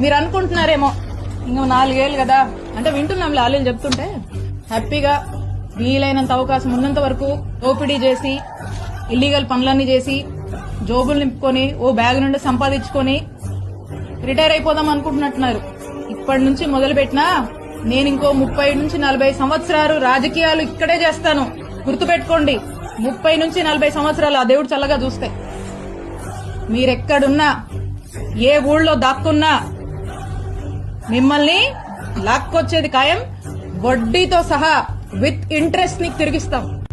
మీరు అనుకుంటున్నారేమో ఇంకో నాలుగేళ్ళు కదా. అంటే వింటున్నాం లాలీలు చెప్తుంటే. హ్యాపీగా వీలైనంత అవకాశం ఉన్నంత వరకు ఓపిడీ చేసి ఇల్లీగల్ పనులన్నీ చేసి జోబులు నింపుకొని ఓ బ్యాగ్ నుండి సంపాదించుకొని రిటైర్ అయిపోదాం అనుకుంటున్నట్టున్నారు. ఇప్పటి నుంచి మొదలు పెట్టినా నేను ఇంకో ముప్పై నుంచి నలభై సంవత్సరాలు రాజకీయాలు ఇక్కడే చేస్తాను. గుర్తుపెట్టుకోండి ముప్పై నుంచి నలభై సంవత్సరాలు ఆ దేవుడు చల్లగా చూస్తే. మీరెక్కడున్నా ఏ ఊళ్ళో దాక్కున్నా మిమ్మల్ని లాక్కొచ్చేది ఖాయం. వడ్డీతో సహా విత్ ఇంట్రెస్ట్ నీకు తిరిగిస్తాం.